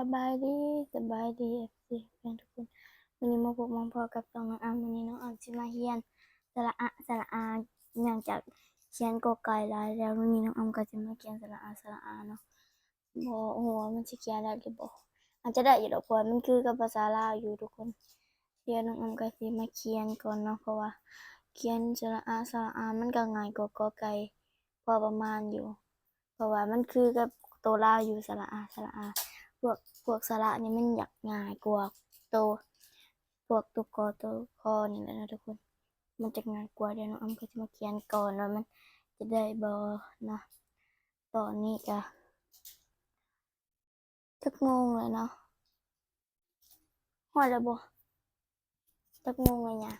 สบายดีสบายดีเอฟซีเพื่อนทุกคนวันนี้มาพบมาพอกับน้องอัมวันนี้น้องอัมจะมาเฮียนสระอะสระอาเนื่องจากเขียนกอไก่ลายแล้ววันนี้น้องอัมก็จะมาเขียนสระอาสระอาเนาะบ่หัวมันจะเขียนได้หรือบ่อาจจะได้อยู่ดอกพวมันคือกับภาษาลาวอยู่ทุกคนเดี๋ยวน้องอัมก็สิมาเขียนก่อนเนาะเพราะว่าเขียนสระอาสระอามันก็ง่ายกว่ากอไก่พอประมาณอยู่ เพราะว่ามันคือกับตัวลาวอยู่สระอาสระอา กพวกสระนี่มันอยากง่ายกว่าตัวพวกตัวกอตัวคอนี่แหละนะทุกคน มันจะง่ายกว่าเดี๋ยวน้องอ้ำก็จะมาเขียนก่อนว่ามันจะได้บอนะตอนนี้จะจักโมงเลยเนาะหอดแล้วบจักโมงเลยเนี่ย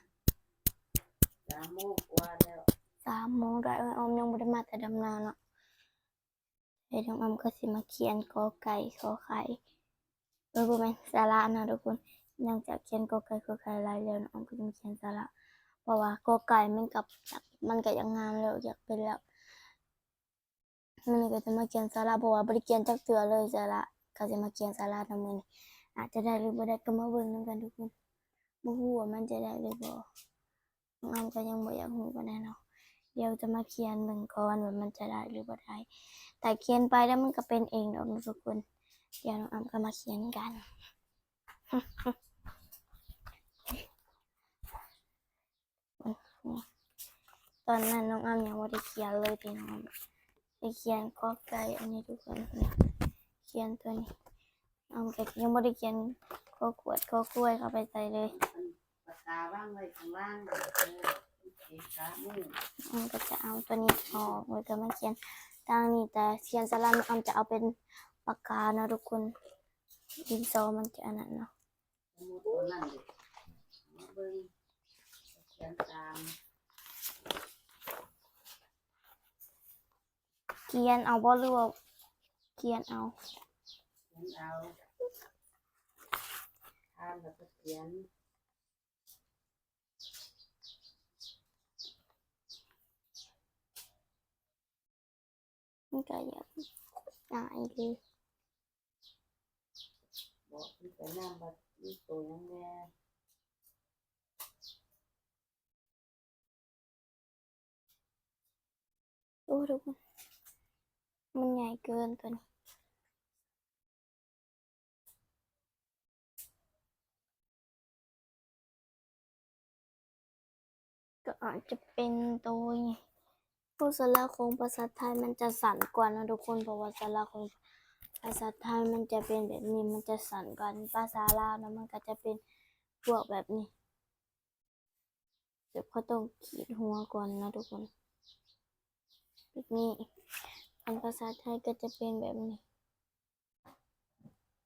สามโมงกว่าแล้วสามโมงได้เออออมยังไม่ได้มาแต่ดำนาเนาะเดี๋ยวน้องอ้ำก็สิมาเขียนกอไก่ขอไข่เออบ่แมนสาระนะทุกคนเนื่องจากเขียนกอไก่ขอไข่ลายแล้วน้องก็ต้องเขียนสระเพราะว่ากอไก่มันกับมันก็ยังงามแล้วอยากเป็นแล้วมันก็จะมาเขียนสระเพราะว่าบริเขียนจักเตือเลยสระก็จะมาเขียนสระนำมือนี้อาจจะได้หรือบ่ได้ก็มาเบิ่งนำกันทุกคนบ่ฮู้ว่ามันจะได้หรือบ่น้องอามก็ยังบ่อยากฮู้ปานใดเนาะ เดี๋ยวจะมาเขียนเบิ่งก่อนว่ามันจะได้หรือบ่ได้แต่เขียนไปแล้วมันก็เป็นเองดอกนะทุกคนเดี๋ยวน้องอาก็มาเขียนกันตอนนั้นน้องอ้ำยังไม่ได้เขียนเลยพี่น้องได้เขียนกอไก่อันนี้ทุกคนเนี่เขียนตัวนี้น้องก็ยังไม่ได้เขียนข้อขวดข้อกล้วยเข้าไปใส่เลยปากกาว่างไว้ข้างล่างเออเอกสารมือน้องก็จะเอาตัวนี้ออกแล้วก็มาเขียนทางนี้แต่เขียนสลัมน้องจะเอาเป็นปากกานะทุกคนดินสอมันจะอันนั้นเนาะเขียนเขียนเอาบ่หรือว่าเขียนเอาเขียนเอาทานแล้วก็เขียน มันก็ยากง่ายเลยบอกที่ไปน้ำบัดนี้ตัวยังแน่โอ้ทุกคนมันใหญ่เกินตัวนี้ก็อาจจะเป็นตัว ผู้สระของภาษาไทยมันจะสั่นกว่านะทุกคนเพราะว่าสระของภาษาไทยมันจะเป็นแบบนี้มันจะสั่นกว่าภาษาลาวนะมันก็จะเป็นพวกแบบนี้เดี๋ยวเขาต้องขีดหัวก่อนนะทุกคนแบบนี้ของภาษาไทยก็จะเป็นแบบนี้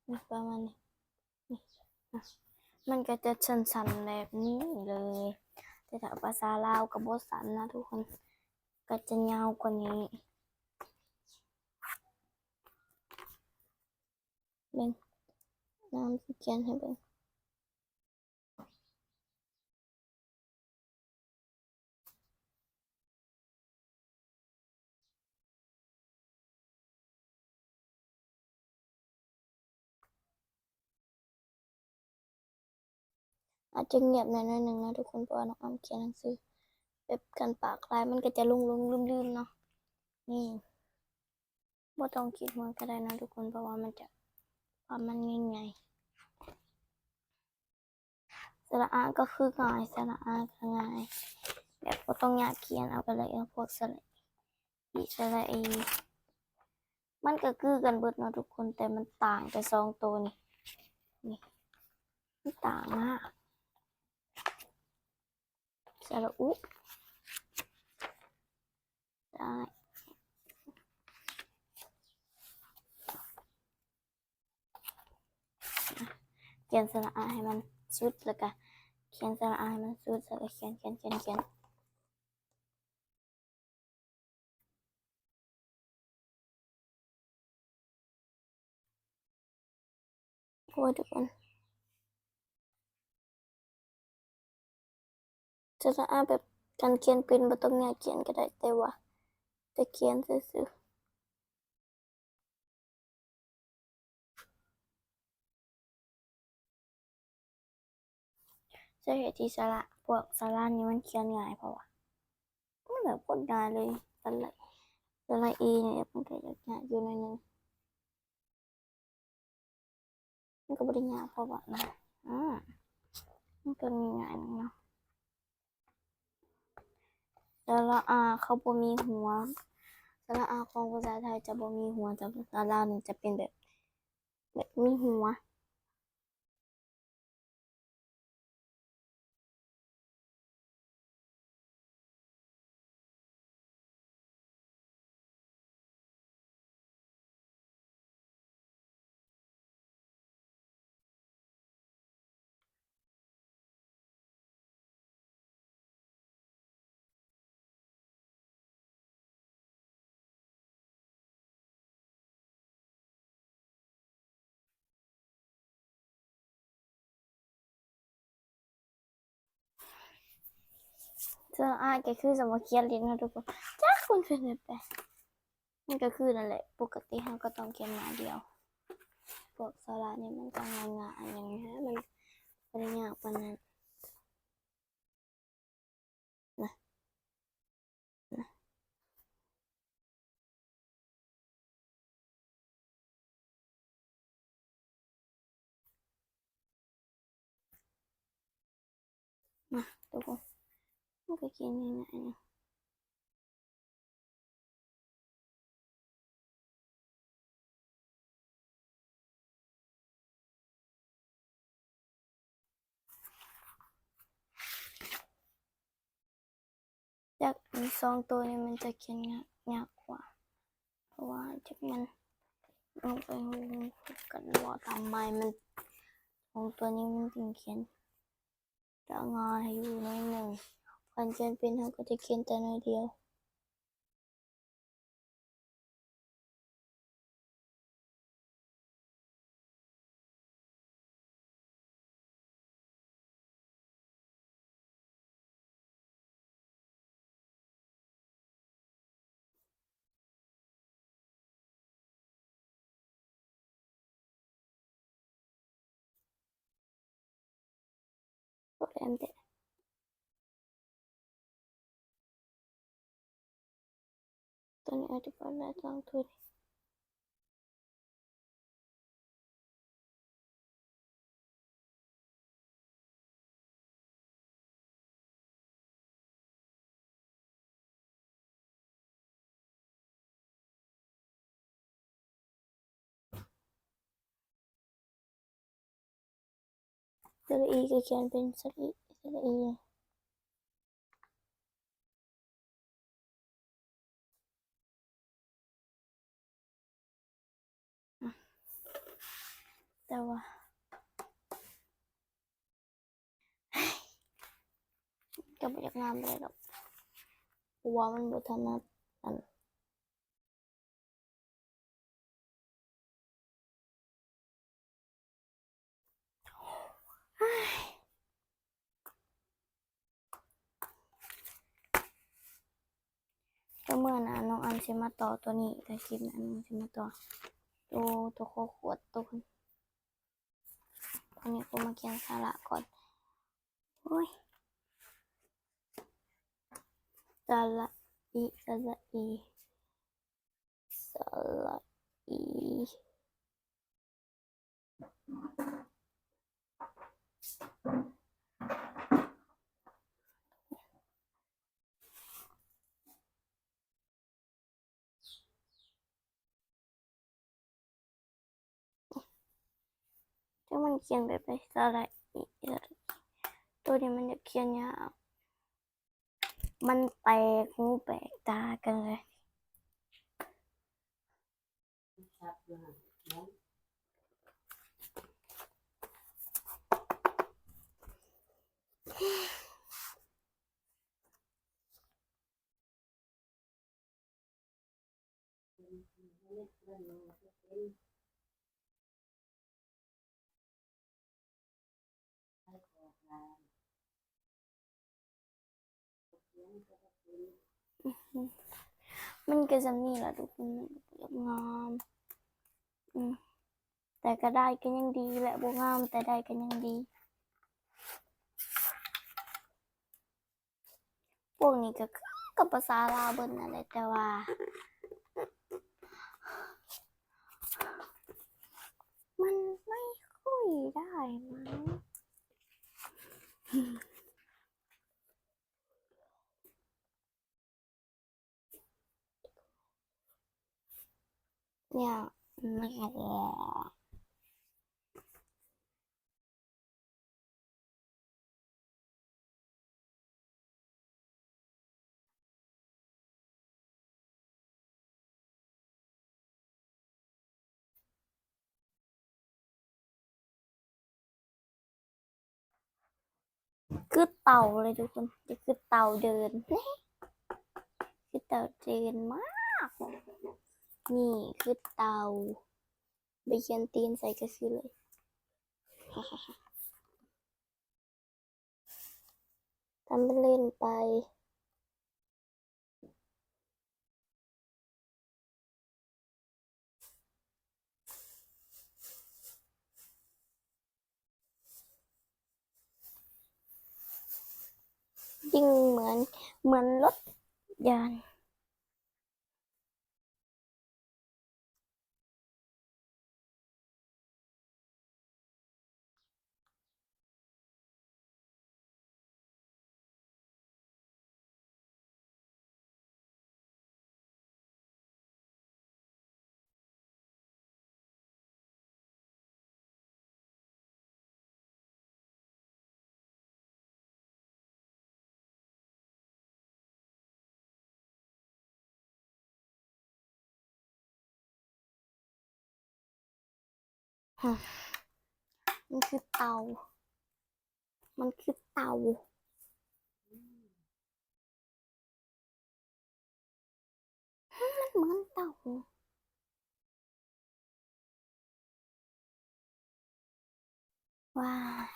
นี่ประมาณนี้นี่อะมันก็จะสั่นๆแบบนี้เลยแต่ถ้าภาษาลาวกับบทสันนะทุกคน ก็จะยาวกว่านี้เบิ่งน้ำที่เขียนให้เบิ่งอาจจะเงียบหน่อยหนึ่งนะทุกคนเพราะว่าน้องอ้ำเขียนหนังสือ แบบกันปากลายมันก็จะลุ่งลุ่งลืมลืมๆเนาะนี่บ่ต้องคิดหัวก็ได้นะทุกคนเพราะว่ามันจะความมันง่ายไงสระอาก็คือง่ายสระอาก็ง่ายแบบบ่ต้องอยากเขียนเอาไปเลยเอาพวกสระอีสระอีมันก็คือกันเบิดเนาะทุกคนแต่มันต่างแต่สองตัวนี่นี่มันต่างมากสระอุ ได้เขียนสระอาให้มันสุดแล้วก็เขียนสระอาให้มันสุดแล้วก็เขียนเขียนเขียนเขียนโอ้ยทุกคนสระอาแบบการเขียนเป็นบ่ต้องอยากเขียนก็ได้แต่ว่า จะเขียนซื่อสาเหตุที่สระพวกสาระนี้มันเขียนง่ายเพราะว่ามันแบบคนง่ายเลยสระสระอีเนี่ยมันก็จะง่ายอยู่หน่อนึงมันก็ไบริยากเพราะว่านะอ่ามันก็มีง่ายนึงเนาะสระอาเขาบ่มีหัว ระอาของภาษาไทยจะบ่มีหัวแต่ตาษาลาวนี่จะเป็นแบบ แบบมีหัว เจออาก็คือสมมติเขียนเรียนนะทุกคนจ้าคุณเป็นแบบไปมันก็คือนั่นแหละ ปกติเราก็ต้องเขียนหน้าเดียว พวกสระเนี่ยมันก็ง่ายๆอย่างนี้ฮะมันไม่ได้ยากปานนั้นนะนะมาทุกคน มันก็เขียนง่ายๆนะจากมีสองตัวนี้มันจะเขียนยากยกว่า เพราะว่าจากมันลงไปหูกันว่าทำไมมันสองตัวนี้มันถึงเขียนจะง่ายอยู่น้อยหนึ่ง อ่นจนเป็นเขาก็จะกินแต่น้อยเดียวโปรแกมเด็ นเป็นสระอีสระ แต่ว่าก็ไม่อยากงามเลยหรอกเพราะว่ามันบ่ถนัดอันก็เมื่อนะน้องอันสิมาต่อตัวนี้แต่คลิปนั้นน้องสิมาต่อตัวตัวโคขวดตัวคน อนนี้กูมาเขียนสาระก่อนโอ้ยสาระอีสาระอีสาระอี ถ้ามันเขียนแบบไปสระอีสารตัวนี้มันจะเขียนยาวมันแปลกหูแปลกตากันเลยชับยู่หั่นเนาะ嗯 มันก็จะนี่แหละทุกคนมันงามแต่ก็ได้ก็ยังดีแหละบ่งามแต่ได้ก็ยังดี พวกนี้ก็กับภาษาลาวเบิ่นนั่นแหละแต่ว่ามันไม่คุยได้มั้ง เนี่ยไม่ออกคือเต่าเลยทุกคนจะคือเต่าเดินนี่คือเต่าเดินมาก นี่คือเตาไปเขียนตีนใส่กระสือเลยทำเป็นเล่นไป ยิ่งเหมือนเหมือนรถยาน มันคือเตา มันคือเตา มันเหมือนเตาว้าย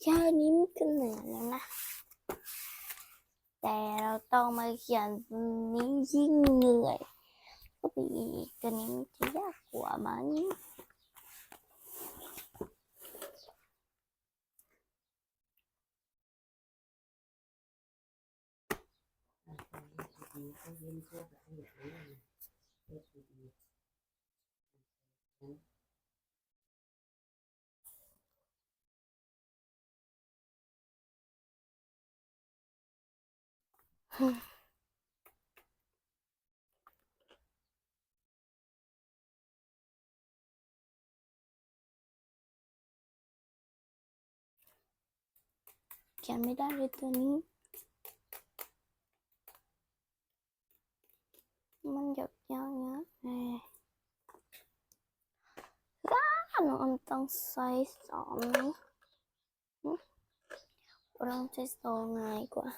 แค่นี้มันก็เหนื่อยแล้วนะ แต่เราต้องมาเขียนนี้ยิ่งเหนื่อย ก็ไปอีกตัวนี้มันจะยากกว่ามั้ง ดีๆเขาเย็นพวกละเอียดเลยนะเฮ็ดดีๆ เขี ยนไม่ได้เลยตัวนี้ มันหยดยาวเงี้ยเอ้ยว้าวน้องอมต้องใส่สองนะหึเราต้องใช้สองง่ายกว่า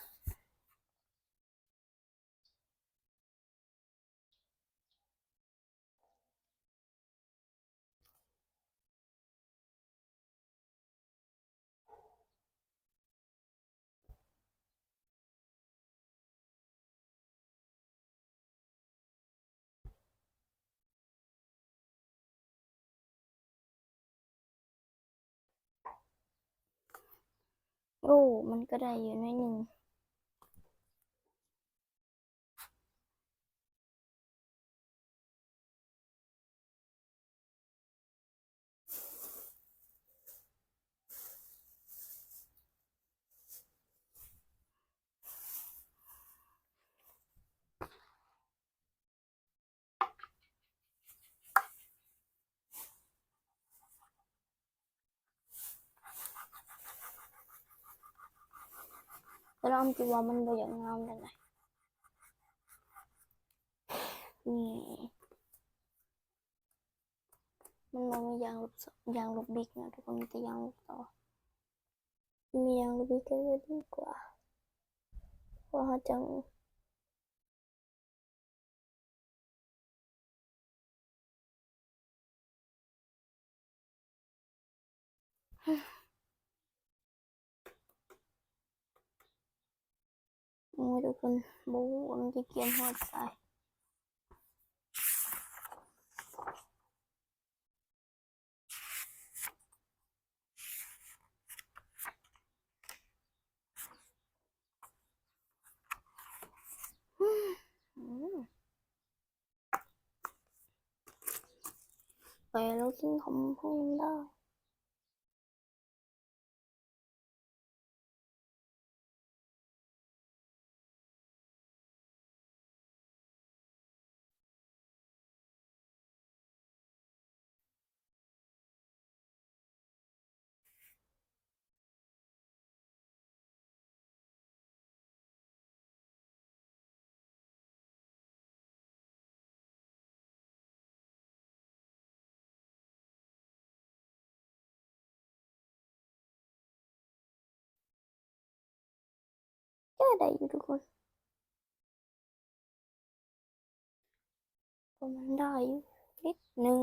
โอ้ มันก็ได้อยู่น้อยหนึ่งแต่เราอมคิดว่ามันบ่อย่าง งามเลยนะนี่มันบ่มียางลบสยางลบบิ๊กนะทุกคนมีแต่ มือกคนบูมันจะเกียนหัวใจไปแล้วกินของพวกงได้ ได้อยู่ทุกคนก็มันได้อยู่นิดนึง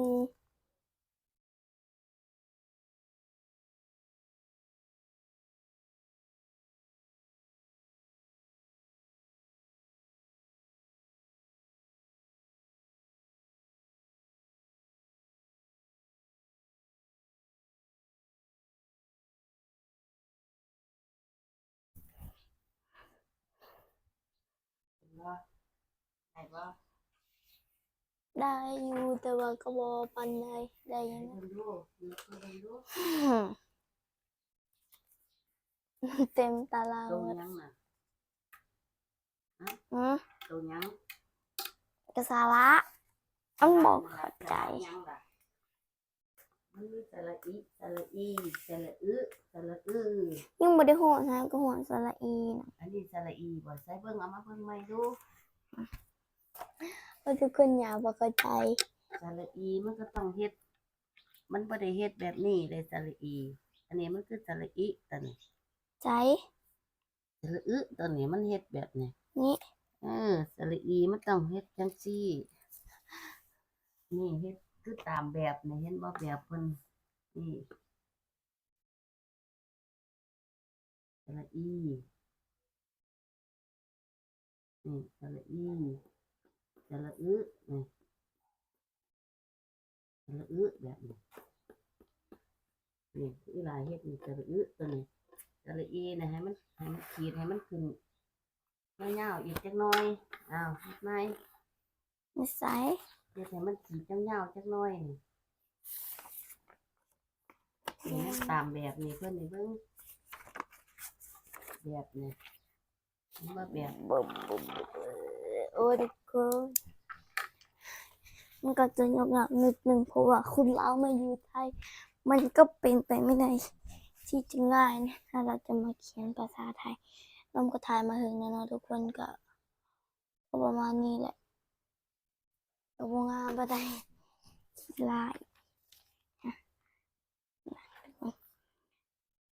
เห็นบ่ได้บ่ได้อยู่แต่ว่าก็บอปันได้ได้อยังเบิ่งดูดูเบิ่งดูเต็มตารางตรงหมดยังน่ะอืมตรงยัง กระสาระอันบอกเข้าใจ ยังล่ะ มันมีสระอีสระอีสระอึสระอือยังไม่ได้หัวนะก็หัวสระอีนะอันนี้สระอีบ่ใส่เบิ่งเอามาเบิ่งใหม่ดูก็ทุกคนอย่าบอกเข้าใจสระอีมันก็ต้องเฮ็ด มันบ่ได้เฮ็ดแบบนี้เลยสระอี อันนี้มันคือสระอีตัวนี้ใจสระอึตัวนี้มันเฮ็ดแบบนี้นี่เออสระอีมันต้องเฮ็ดจังซี่นี่เฮ็ด คือตามแบบนี่เห็นบ่แบบเพิ่นนี่สระอีนี่สระอีสระอึนี่สระอึแบบนี้นี่คือหลายเฮ็ดนี่สระอึตัวนี้สระอีนะให้มันให้มันขีดให้มันขึ้นยาวๆอีกจักหน่อยอ้าวเฮ็ดไหมนิสัย เฮ็ดให้มันขีดยาวๆจักหน่อยนี่นี่มันตามแบบนี้เพิ่นนี่เบิ่งแบบนี้เห็นบ่แบบบุบบบโอ้ทุกคนมันก็จะยกหนักนิดนึงเพราะว่าคุณเล้ามาอยู่ไทย มันก็เป็นไปไม่ได้ที่จะง่ายนะถ้าเราจะมาเขียนภาษาไทยน้ำก็ถ่ายมาถึงแล้วเนาะทุกคนก็ก็ประมาณนี้แหละ ก็บ่งาบได้ลายนะ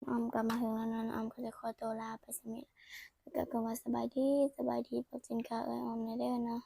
น้อมก็มาถึงแล้วนั้น้อมก็จะขอตัวลาไปสมิธแล้วก็ก็มาสบายดีสบายดีพบจินกาเอ้ยออมในเด้อเนาะ